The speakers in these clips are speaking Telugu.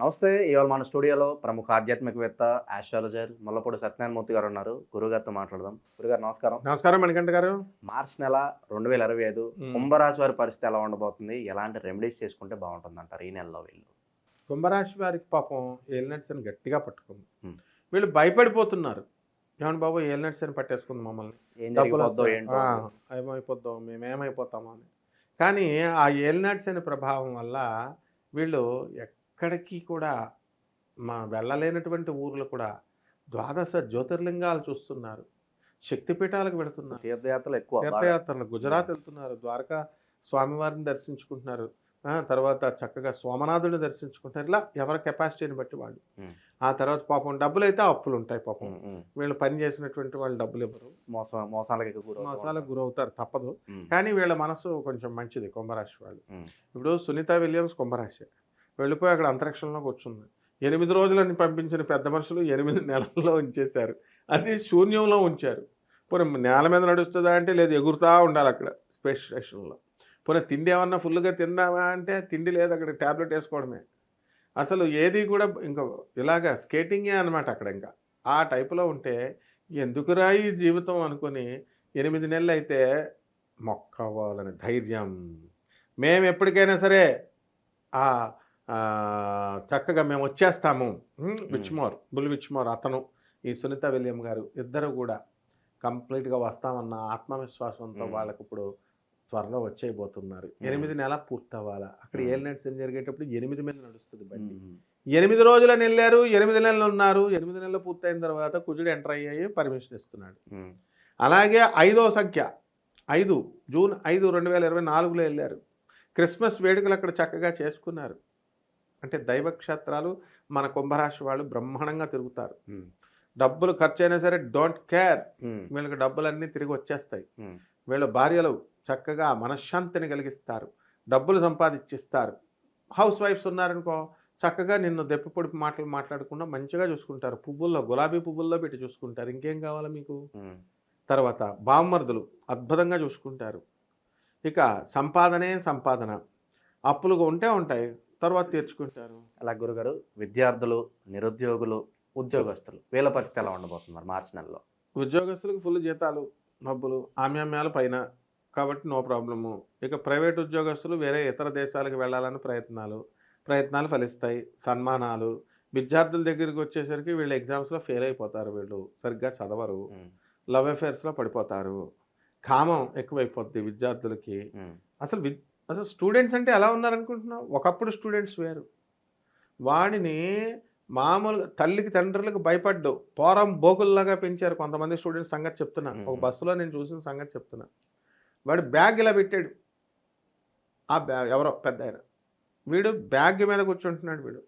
నమస్తే ఇవాళ మన స్టూడియోలో ప్రముఖ ఆధ్యాత్మికవేత్త ఆస్ట్రాలజర్ ముల్లపూడి సత్యనారాయణమూర్తి గారు ఉన్నారు. గురుగారితో మాట్లాడదాం. గురుగారు నమస్కారం. నమస్కారం మణికంఠ గారు. మార్చ్ నెల రెండు వేల ఇరవై ఐదు. కుంభరాశి వారి పరిస్థితి ఎలా ఉండబోతుంది? ఎలాంటి రెమెడీస్ చేసుకుంటే బాగుంటుంది అంటారు ఈ నెలలో వీళ్ళు? కుంభరాశి వారికి పాపం ఏలినట్స్ అని గట్టిగా పట్టుకుంది. వీళ్ళు భయపడిపోతున్నారు. ఏమని బాబు ఏలినట్స్ అని పట్టేసుకుంది మమ్మల్ని. ఏమైపోద్దాం మేము ఏమైపోతామో అని. కానీ ఆ ఏలినట్స్ అనే ప్రభావం వల్ల వీళ్ళు ఎక్కడికి కూడా మా వెళ్ళలేనటువంటి ఊర్లు కూడా ద్వాదశ జ్యోతిర్లింగాలు చూస్తున్నారు. శక్తిపీఠాలకు వెళుతున్నారు. తీర్థయాత్రలు ఎక్కువ. తీర్థయాత్రలు గుజరాత్ వెళ్తున్నారు. ద్వారకా స్వామివారిని దర్శించుకుంటున్నారు. తర్వాత చక్కగా సోమనాథుడిని దర్శించుకుంటారు ఇలా ఎవరి కెపాసిటీని బట్టి వాళ్ళు. ఆ తర్వాత పాపం డబ్బులు అయితే అప్పులు ఉంటాయి పాపం. వీళ్ళు పని చేసినటువంటి వాళ్ళు డబ్బులు ఇవ్వరు. మోసం మోసాలకి మోసాలకు. గురవుతారు. తప్పదు. కానీ వీళ్ళ మనసు కొంచెం మంచిది కుంభరాశి వాళ్ళు. ఇప్పుడు సునీత విలియమ్స్ కుంభరాశి. వెళ్ళిపోయి అక్కడ అంతరిక్షంలో కూర్చుంది ఎనిమిది రోజులని పంపించిన పెద్ద మనుషులు ఎనిమిది నెలల్లో ఉంచేశారు. అది శూన్యంలో ఉంచారు. పోనీ నేల మీద నడుస్తుందా అంటే లేదు ఎగురుతా ఉండాలి అక్కడ స్పేస్ స్టేషన్లో. పోనీ తిండి ఏమన్నా ఫుల్గా తిన్నావా అంటే తిండి లేదు అక్కడ ట్యాబ్లెట్ వేసుకోవడమే. అసలు ఏది కూడా ఇంకా ఇలాగా స్కేటింగే అనమాట అక్కడ ఇంకా. ఆ టైపులో ఉంటే ఎందుకురా ఈ జీవితం అనుకొని ఎనిమిది నెలలు అయితే మొక్కవాలని ధైర్యం. మేము ఎప్పటికైనా సరే ఆ, చక్కగా మేము వచ్చేస్తాము. విచ్మోర్ బుల్ విచ్మోర్ అతను ఈ సునీత విలియం గారు ఇద్దరు కూడా కంప్లీట్గా వస్తామన్న ఆత్మవిశ్వాసంతో. వాళ్ళకి ఇప్పుడు త్వరలో వచ్చేయబోతున్నారు. ఎనిమిది నెల పూర్తవ్వాలా? అక్కడ మ్మ్. ఏల్ నైట్స్ జరిగేటప్పుడు ఎనిమిది మీద నడుస్తుంది బండి. ఎనిమిది రోజులని వెళ్ళారు ఎనిమిది నెలలు ఉన్నారు. ఎనిమిది నెలలు పూర్తయిన తర్వాత కుజుడు ఎంటర్ అయ్యాయి పర్మిషన్ ఇస్తున్నాడు. అలాగే ఐదో సంఖ్య ఐదు జూన్ ఐదు రెండు వేల ఇరవై నాలుగులో వెళ్ళారు. క్రిస్మస్ వేడుకలు అక్కడ చక్కగా చేసుకున్నారు. అంటే దైవ క్షేత్రాలు మన కుంభరాశి వాళ్ళు బ్రహ్మాండంగా తిరుగుతారు. డబ్బులు ఖర్చు అయినా సరే డోంట్ కేర్. వీళ్ళకి డబ్బులన్నీ తిరిగి వచ్చేస్తాయి. వీళ్ళ భార్యలు చక్కగా మనశ్శాంతిని కలిగిస్తారు. డబ్బులు సంపాదించిస్తారు హౌస్ వైఫ్స్ ఉన్నారనుకో చక్కగా నిన్ను దెప్పి పొడిపి మాటలు మాట్లాడకుండా మంచిగా చూసుకుంటారు. పువ్వుల్లో గులాబీ పువ్వుల్లో పెట్టి చూసుకుంటారు. ఇంకేం కావాలి మీకు? తర్వాత బామ్మర్దులు అద్భుతంగా చూసుకుంటారు. ఇక సంపాదనే సంపాదన. అప్పులుగా ఉంటే ఉంటాయి. తర్వాత తీర్చుకుంటారు. అలా గురుగారు విద్యార్థులు నిరుద్యోగులు ఉద్యోగస్తులు వీళ్ళ పరిస్థితి ఎలా ఉండబోతుంది మరి మార్చి నెలలో? ఉద్యోగస్తులకు ఫుల్ జీతాలు డబ్బులు ఆమ్యామ్యాల పైన కాబట్టి నో ప్రాబ్లము. ఇక ప్రైవేట్ ఉద్యోగస్తులు వేరే ఇతర దేశాలకు వెళ్ళాలని ప్రయత్నాలు ప్రయత్నాలు ఫలిస్తాయి సన్మానాలు. విద్యార్థుల దగ్గరికి వచ్చేసరికి వీళ్ళు ఎగ్జామ్స్లో ఫెయిల్ అయిపోతారు వీళ్ళు సరిగ్గా చదవరు లవ్ అఫేర్స్లో పడిపోతారు. కామం ఎక్కువైపోద్ది విద్యార్థులకి. అసలు వి అసలు స్టూడెంట్స్ అంటే ఎలా ఉన్నారనుకుంటున్నావు? ఒకప్పుడు స్టూడెంట్స్ వేరు. వాడిని మామూలుగా తల్లికి తండ్రులకు భయపడ్డు పోరం బోకుల్లాగా పెంచారు కొంతమంది స్టూడెంట్స్ సంగతి చెప్తున్నా. ఒక. బస్సులో నేను చూసిన సంగతి చెప్తున్నా. వాడు బ్యాగ్ ఇలా పెట్టాడు. ఆ బ్యాగ్ ఎవరో పెద్ద ఆయన. వీడు బ్యాగ్ మీద కూర్చుంటున్నాడు వీడు.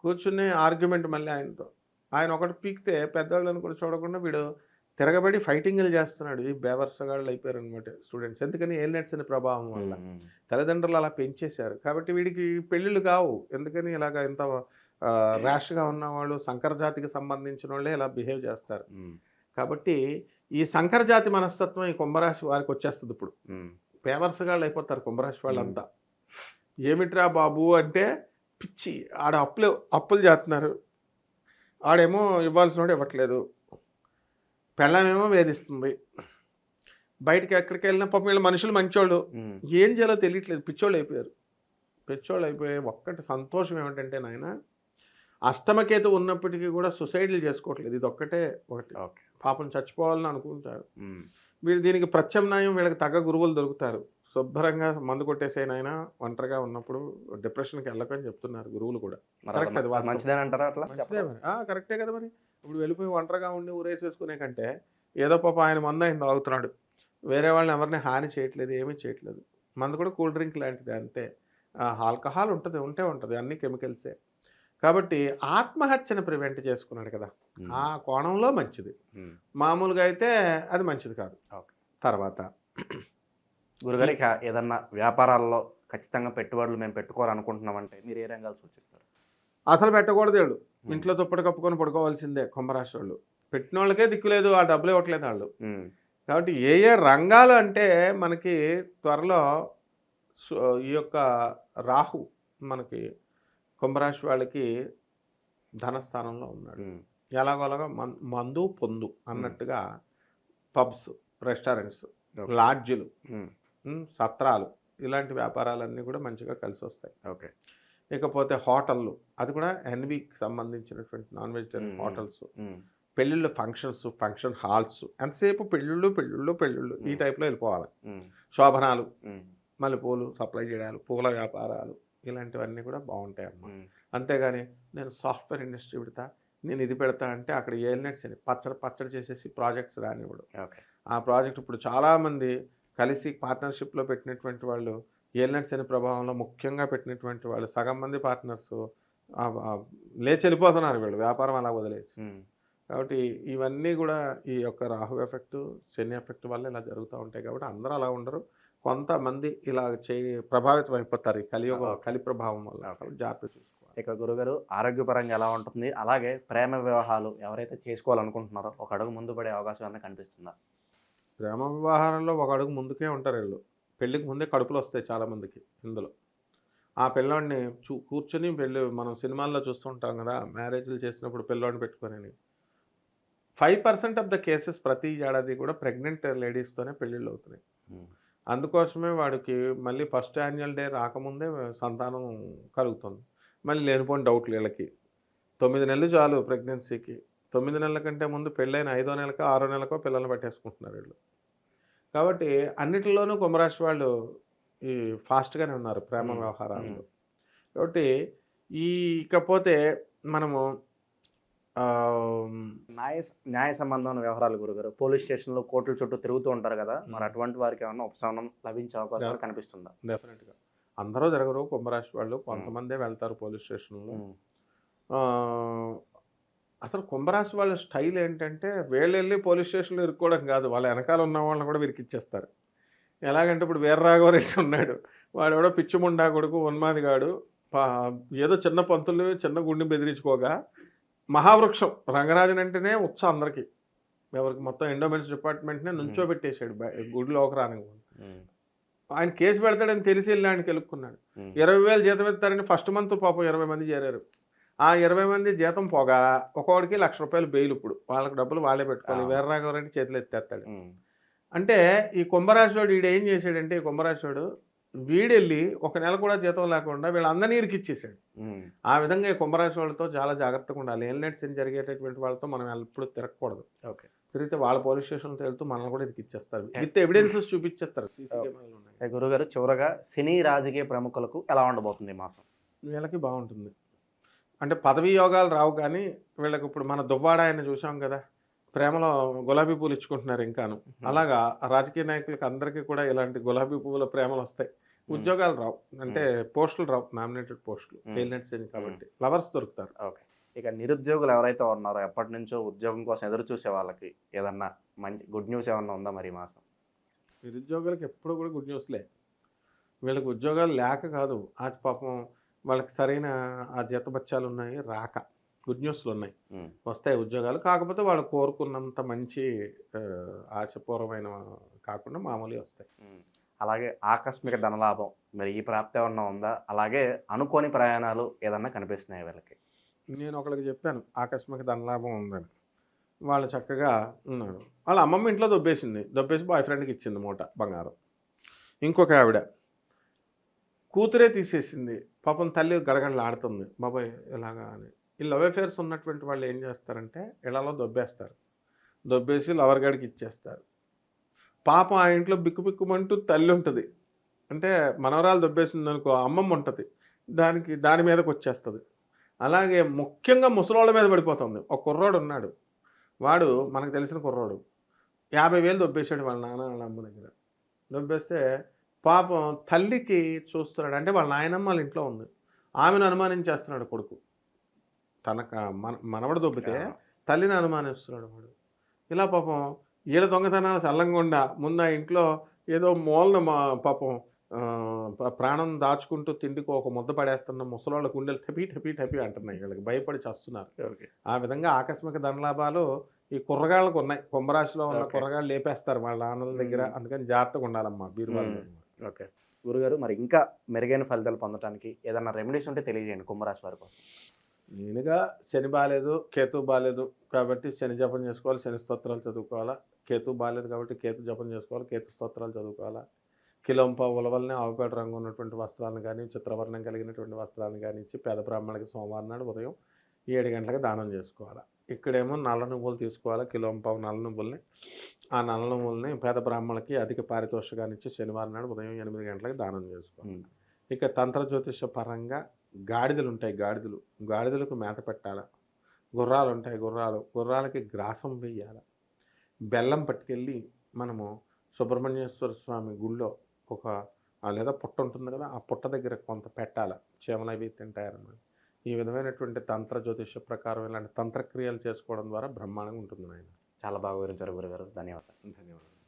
కూర్చుని ఆర్గ్యుమెంట్ మళ్ళీ ఆయనతో. ఆయన ఒకటి పీకితే పెద్దవాళ్ళని కూడా చూడకుండా వీడు తిరగబడి ఫైటింగ్లు చేస్తున్నాడు ఈ బేవర్సగాళ్ళు అయిపోయారు అనమాట స్టూడెంట్స్. ఎందుకని ఏలినట్స్ అనే ప్రభావం వల్ల? తల్లిదండ్రులు అలా పెంచేశారు. కాబట్టి వీడికి పెళ్ళిళ్ళు కావు. ఎందుకని ఇలాగ ఇంత ర్యాష్గా ఉన్నవాళ్ళు సంకర జాతికి సంబంధించిన వాళ్ళే ఇలా బిహేవ్ చేస్తారు. కాబట్టి ఈ సంకర జాతి మనస్తత్వం ఈ కుంభరాశి వారికి వచ్చేస్తుంది ఇప్పుడు. పేవర్స్గాళ్ళు అయిపోతారు కుంభరాశి వాళ్ళంతా. ఏమిట్రా బాబు అంటే పిచ్చి. ఆడ అప్పులు అప్పులు చేస్తున్నారు. ఆడేమో ఇవ్వాల్సిన వాడు ఇవ్వట్లేదు. పెళ్ళమేమో వేధిస్తుంది. బయటికి ఎక్కడికి వెళ్ళినా పాపం వీళ్ళ మనుషులు మంచోళ్ళు. ఏం చేయాలో తెలియట్లేదు. పిచ్చోళ్ళు అయిపోయారు. పిచ్చోళ్ళు అయిపోయి ఒక్కటి సంతోషం ఏమిటంటే నాయన అష్టమకేతు ఉన్నప్పటికీ కూడా సుసైడ్లు చేసుకోవట్లేదు. ఇది ఒక్కటే ఒకటి పాపం చచ్చిపోవాలని అనుకుంటారు. వీళ్ళు దీనికి ప్రత్యామ్నాయం వీళ్ళకి తగ్గ గురువులు దొరుకుతారు. శుభ్రంగా మందు కొట్టేసేనైనా ఒంటరిగా ఉన్నప్పుడు డిప్రెషన్కి వెళ్ళకని చెప్తున్నారు గురువులు కూడా. Correct అది అట్లా? మంచిదే ఆ, కరెక్టే కదా మరి. ఇప్పుడు వెళ్ళిపోయి ఒంటరిగా ఉండి ఊరేసేసుకునే కంటే ఏదో పాప ఆయన మందు ఆయన తాగుతున్నాడు. వేరే వాళ్ళని ఎవరిని హాని చేయట్లేదు ఏమీ చేయట్లేదు. మందు కూడా కూల్ డ్రింక్ లాంటిది అంతే. ఆల్కహాల్ ఉంటుంది ఉంటే ఉంటుంది అన్ని కెమికల్సే. కాబట్టి ఆత్మహత్యను ప్రివెంట్ చేసుకున్నాడు కదా. ఆ కోణంలో మంచిది. మామూలుగా అయితే అది మంచిది కాదు. తర్వాత గురుగారు ఇక ఏదన్నా వ్యాపారాల్లో ఖచ్చితంగా పెట్టుబడులు మేము పెట్టుకోవాలనుకుంటున్నామంటే మీరు ఏ రంగాలు సూచిస్తారు? అసలు పెట్టకూడదు వీళ్ళు. ఇంట్లో దుప్పటి కప్పుకొని పడుకోవాల్సిందే కుంభరాశి వాళ్ళు పెట్టిన వాళ్ళకే దిక్కులేదు ఆ డబ్బులు ఇవ్వట్లేదు వాళ్ళు. కాబట్టి ఏ ఏ రంగాలు అంటే మనకి త్వరలో ఈ యొక్క రాహు మనకి కుంభరాశి వాళ్ళకి ధనస్థానంలో ఉన్నాడు. ఎలాగోలాగా మందు పొందు అన్నట్టుగా పబ్స్ రెస్టారెంట్స్. లాడ్జిలు సత్రాలు ఇలాంటి వ్యాపారాలన్నీ కూడా మంచిగా కలిసి వస్తాయి ఓకే. ఇకపోతే హోటళ్ళు. అది కూడా ఎన్వికి సంబంధించినటువంటి నాన్ వెజిటేరియన్. హోటల్స్. పెళ్ళిళ్ళు ఫంక్షన్స్ ఫంక్షన్ హాల్స్. ఎంతసేపు పెళ్ళిళ్ళు పెళ్ళిళ్ళు పెళ్ళిళ్ళు ఈ. టైప్లో వెళ్ళిపోవాలి. శోభనాలు ఉమ్, మల్లెపూలు సప్లై చేయడాలు పూల వ్యాపారాలు ఇలాంటివన్నీ కూడా బాగుంటాయి అన్నమాట. ఉమ్, అంతేగాని నేను సాఫ్ట్వేర్ ఇండస్ట్రీ పెడతా నేను ఇది పెడతా అంటే అక్కడ ఏలినట్స్ అని పచ్చడి పచ్చడి చేసేసి ప్రాజెక్ట్స్ రానివ్వడు. ఆ ప్రాజెక్ట్ ఇప్పుడు చాలామంది కలిసి పార్ట్నర్షిప్లో పెట్టినటువంటి వాళ్ళు ఏలినట్స్ అనే ప్రభావంలో ముఖ్యంగా పెట్టినటువంటి వాళ్ళు సగం మంది పార్ట్నర్స్ లేచి వెళ్ళిపోతున్నారు వీళ్ళు. వ్యాపారం అలా వదిలేసి. కాబట్టి ఇవన్నీ కూడా ఈ యొక్క రాహు ఎఫెక్ట్ శని ఎఫెక్ట్ వల్ల ఇలా జరుగుతూ ఉంటాయి కాబట్టి అందరూ అలా ఉండరు. కొంతమంది ఇలా చేయి ప్రభావితం అయిపోతారు ఈ కలియుగ. కలి ప్రభావం వల్ల. జాగ్రత్త చూసుకోవాలి. ఇక గురుగారు ఆరోగ్యపరంగా ఎలా ఉంటుంది? అలాగే ప్రేమ వివాహాలు ఎవరైతే చేసుకోవాలనుకుంటున్నారో ఒక అడుగు ముందు పడే అవకాశం ఏమైనా కనిపిస్తుందా? ప్రేమ వ్యవహారంలో ఒక అడుగు ముందుకే ఉంటారు వీళ్ళు. పెళ్ళికి ముందే కడుపులు వస్తాయి చాలామందికి ఇందులో. ఆ పిల్లోడిని చూ కూర్చొని పెళ్ళి మనం సినిమాల్లో చూస్తుంటాం కదా మ్యారేజ్లు చేసినప్పుడు పిల్లోడిని పెట్టుకొని five percent of the cases ప్రతి ఏడాది కూడా ప్రెగ్నెంట్ లేడీస్తోనే పెళ్ళిళ్ళు అవుతున్నాయి. అందుకోసమే వాడికి మళ్ళీ ఫస్ట్ యాన్యువల్ డే రాకముందే సంతానం కలుగుతుంది. మళ్ళీ లేనిపోయిన డౌట్లు వీళ్ళకి. తొమ్మిది నెలలు చాలు ప్రెగ్నెన్సీకి. తొమ్మిది నెలల కంటే ముందు పెళ్ళైన ఐదో నెలకో ఆరో నెలకో పిల్లల్ని పట్టేసుకుంటున్నారు వీళ్ళు. కాబట్టి అన్నిటిలోనూ కుంభరాశి వాళ్ళు ఈ ఫాస్ట్గానే ఉన్నారు ప్రేమ మ్మ్. వ్యవహారాల్లో కాబట్టి ఈ ఇకపోతే మనము న్యాయ న్యాయ సంబంధమైన వ్యవహారాలు గురుగారు. పోలీస్ స్టేషన్లో కోర్టుల చుట్టూ తిరుగుతూ ఉంటారు కదా మరి అటువంటి వారికి ఏమన్నా ఉపశమనం లభించే అవకాశాలు. కనిపిస్తుందా? డెఫినెట్గా. అందరూ జరగరు కుంభరాశి వాళ్ళు కొంతమందే వెళ్తారు పోలీస్ స్టేషన్లో. అసలు కుంభరాశి వాళ్ళ స్టైల్ ఏంటంటే వీళ్ళు వెళ్ళి పోలీస్ స్టేషన్లో ఇరుక్కోవడం కాదు. వాళ్ళ వెనకాల ఉన్న వాళ్ళని కూడా విరికిచ్చేస్తారు ఎలాగంటే ఇప్పుడు వీర్రాఘవరెడ్డి ఉన్నాడు. వాడు ఎవడో పిచ్చిముండా కొడుకు ఉన్మాదిగాడు. పా- ఏదో చిన్న పంతులు చిన్న గుండె బెదిరించుకోగా మహావృక్షం. రంగరాజన్ అంటేనే ఉత్స అందరికీ. ఎవరికి మొత్తం ఎండోమెంట్స్ డిపార్ట్మెంట్నే నుంచోబెట్టేశాడు బయ- గుడిలోకి రాని ఆయన కేసు పెడతాడని తెలిసి వెళ్ళి ఆయన కెలుక్కున్నాడు ఇరవై వేలు జీతం ఇస్తారని ఫస్ట్ మంత్ పాపం ఇరవై మంది చేరారు. ఆ ఇరవై మంది జీతం పోగా ఒక్కొక్కడికి లక్ష రూపాయలు బెయిల్ ఇప్పుడు. వాళ్ళకి డబ్బులు వాళ్ళే పెట్టుకోవాలి. వీర్రాఘవరెడ్డి చేతులు ఎత్తేస్తాడు. అంటే ఈ కుంభరాశివాడు వీడు ఏం చేశాడంటే ఈ కుంభరాశివాడు వీడెళ్ళి ఒక నెల కూడా జీతం లేకుండా వీళ్ళందరినీ ఇరికిచ్చేసాడు ఆ విధంగా ఈ కుంభరాశి వాళ్ళతో చాలా జాగ్రత్తగా ఉండాలి. ఏలినట్స్ జరిగేటటువంటి వాళ్ళతో మనం ఎప్పుడు తిరగకూడదు. ఓకే. తిరిగితే వాళ్ళ పోలీస్ స్టేషన్కి వెళ్తూ మనల్ని కూడా ఇరికిచ్చేస్తారు. With evidences చూపించేస్తారు. గురుగారు చివరగా సినీ రాజకీయ ప్రముఖులకు ఎలా ఉండబోతుంది మాసం? వీళ్ళకి బాగుంటుంది. అంటే పదవీ యోగాలు రావు కానీ వీళ్ళకి ఇప్పుడు మన దువ్వాడ ఆయన చూసాం కదా ప్రేమలో గులాబీ పూలు ఇచ్చుకుంటున్నారు ఇంకాను. అలాగా రాజకీయ నాయకులకి అందరికీ కూడా ఇలాంటి గులాబీ పువ్వుల ప్రేమలు వస్తాయి. ఉద్యోగాలు రావు. అంటే పోస్టులు రావు నామినేటెడ్ పోస్టులు. ఏలినట్స్ అని కాబట్టి. లవర్స్ దొరుకుతారు. ఓకే. ఇక నిరుద్యోగులు ఎవరైతే ఉన్నారో ఎప్పటి నుంచో ఉద్యోగం కోసం ఎదురు చూసే వాళ్ళకి ఏదన్నా మంచి గుడ్ న్యూస్ ఏమన్నా ఉందా మరి మాసం? నిరుద్యోగులకు ఎప్పుడు కూడా గుడ్ న్యూస్లే. వీళ్ళకి ఉద్యోగాలు లేక కాదు. ఆ పాపం వాళ్ళకి సరైన ఆ జీతబత్యాలు ఉన్నాయి రాక గుడ్ న్యూస్లు ఉన్నాయి వస్తాయి ఉద్యోగాలు. కాకపోతే వాళ్ళు కోరుకున్నంత మంచి ఆశపూర్వమైన కాకుండా మామూలు వస్తాయి. అలాగే ఆకస్మిక ధనలాభం. మరి ఈ ప్రాప్తి ఏమన్నా ఉందా? అలాగే అనుకోని ప్రయాణాలు ఏదన్నా కనిపిస్తున్నాయి వీళ్ళకి? నేను ఒకరికి చెప్పాను ఆకస్మిక ధనలాభం ఉందని. వాళ్ళు చక్కగా ఉన్నాడు వాళ్ళ అమ్మమ్మ ఇంట్లో దొబ్బేసింది. దొబ్బేసి బాయ్ ఫ్రెండ్కి ఇచ్చింది మూట బంగారం. ఇంకొక ఆవిడ. కూతురే తీసేసింది. పాపం తల్లి గడగడలు ఆడుతుంది. బాబాయ్ ఇలాగా అని. ఈ లవ్ అఫేర్స్ ఉన్నటువంటి వాళ్ళు ఏం చేస్తారంటే ఇళ్ళలో దొబ్బేస్తారు. దొబ్బేసి లవర్ గడికి ఇచ్చేస్తారు. పాపం ఆ ఇంట్లో బిక్కుబిక్కుమంటూ తల్లి ఉంటుంది. అంటే మనవరాలు దొబ్బేసింది అనుకో అమ్మమ్మ ఉంటుంది. దానికి దాని మీదకి వచ్చేస్తుంది. అలాగే ముఖ్యంగా ముసలోళ్ళ మీద పడిపోతుంది. ఒక కుర్రోడు ఉన్నాడు. వాడు మనకు తెలిసిన కుర్రోడు. యాభై వేలు దొబ్బేశాడు వాళ్ళ నాన్న వాళ్ళ అమ్మ దగ్గర. దొబ్బేస్తే పాపం తల్లికి చూస్తున్నాడు. అంటే వాళ్ళ నాయనమ్మ వాళ్ళ ఇంట్లో ఉంది. ఆమెను అనుమానించేస్తున్నాడు కొడుకు. తనకు మన మనవడు దొబ్బితే తల్లిని అనుమానిస్తున్నాడు వాడు. ఇలా పాపం ఈడ దొంగతనాలు చల్లంగుండా ముందు ఆ ఇంట్లో ఏదో మూలన మా పాపం ప్రాణం దాచుకుంటూ తిండికి ఒక ముద్ద పడేస్తున్న ముసలోళ్ళ గుండెలు టపీ టపీ టపీ అంటున్నాయి. వీళ్ళకి భయపడి చస్తున్నారు. ఆ విధంగా ఆకస్మిక ధనలాభాలు ఈ కుర్రగాళ్ళకు ఉన్నాయి. కుంభరాశిలో ఉన్న. కుర్రగాళ్ళు లేపేస్తారు వాళ్ళ నాన్నల దగ్గర. అందుకని జాగ్రత్తగా ఉండాలమ్మా బీరువాళ్ళ. ఓకే. గురుగారు మరి ఇంకా మెరుగైన ఫలితాలు పొందడానికి ఏదైనా రెమెడీస్ ఉంటే తెలియజేయండి కుంభరాశి వారి కోసం. నేనుగా శని బాగాలేదు కేతు బాగాలేదు కాబట్టి శని జపం చేసుకోవాలి శని స్తోత్రాలు చదువుకోవాలా. కేతు బాగాలేదు కాబట్టి కేతు జపం చేసుకోవాలి కేతు స్తోత్రాలు చదువుకోవాలా. కిలోంప ఉలవల్ని ఆవుపేట రంగు ఉన్నటువంటి వస్త్రాలను కానీ చిత్రవర్ణం కలిగినటువంటి వస్త్రాలను కానీ ఇచ్చి పేద బ్రాహ్మణులకి సోమవారం నాడు ఉదయం ఏడు గంటలకు దానం చేసుకోవాలి. ఇక్కడేమో నల్ల నువ్వులు తీసుకోవాలి కిలోంపావు నల్ల నువ్వుల్ని. ఆ నల్ల నువ్వుల్ని పేద బ్రాహ్మణులకి అధిక పారితోషికాన్ని ఇచ్చి శనివారం నాడు ఉదయం ఎనిమిది గంటలకు దానం చేసుకోవాలి. ఇక తంత్ర జ్యోతిష పరంగా గాడిదలు ఉంటాయి గాడిదలు. గాడిదలకు మేత పెట్టాలి? గుర్రాలు ఉంటాయి గుర్రాలు. గుర్రాలకి గ్రాసం వేయాలి బెల్లం పట్టుకెళ్ళి మనము సుబ్రహ్మణ్యేశ్వర స్వామి గుళ్ళో ఒక లేదా పుట్ట ఉంటుంది కదా ఆ పుట్ట దగ్గర కొంత పెట్టాలి? చీమలు అవి తింటాయన్నమాట. ఈ విధమైనటువంటి తంత్ర జ్యోతిష ప్రకారం ఇలాంటి తంత్రక్రియలు చేసుకోవడం ద్వారా బ్రహ్మాండంగా ఉంటుంది నాయన. చాలా బాగా వివరించారు గురుగారు. ధన్యవాదాలు. ధన్యవాదాలు.